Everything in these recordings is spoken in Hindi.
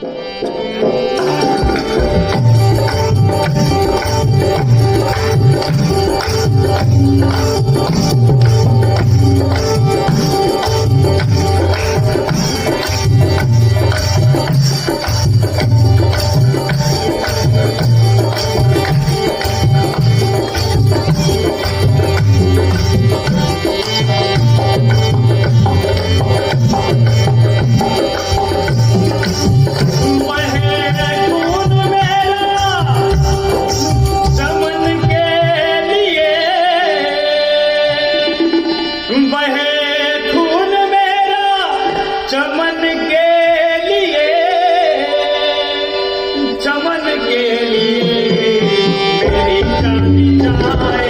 thank you चमन के लिए। मेरी जाए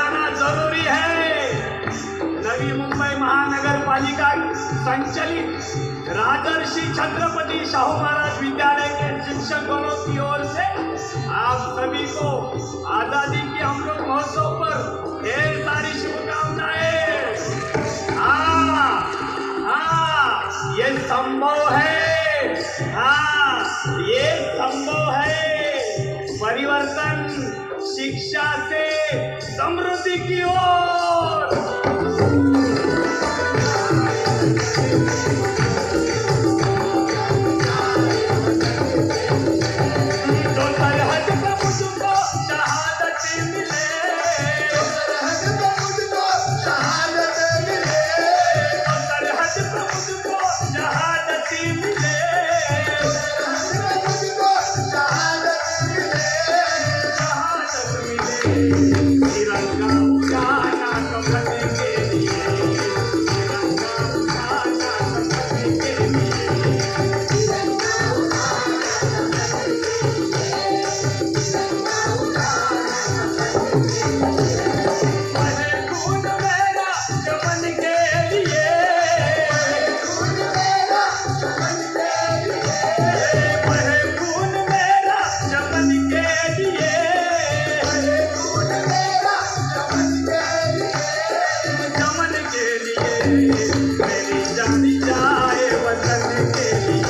नवी मुंबई महानगर पालिका संचालित राजर्षि छत्रपति शाहू महाराज विद्यालय के शिक्षकों की ओर से आप सभी को आज़ादी के अमृत महोत्सव पर ढेर सारी शुभकामनाएँ। हाँ हाँ ये संभव है। हाँ ये संभव है। परिवर्तन, शिक्षा से समृद्धि की ओर।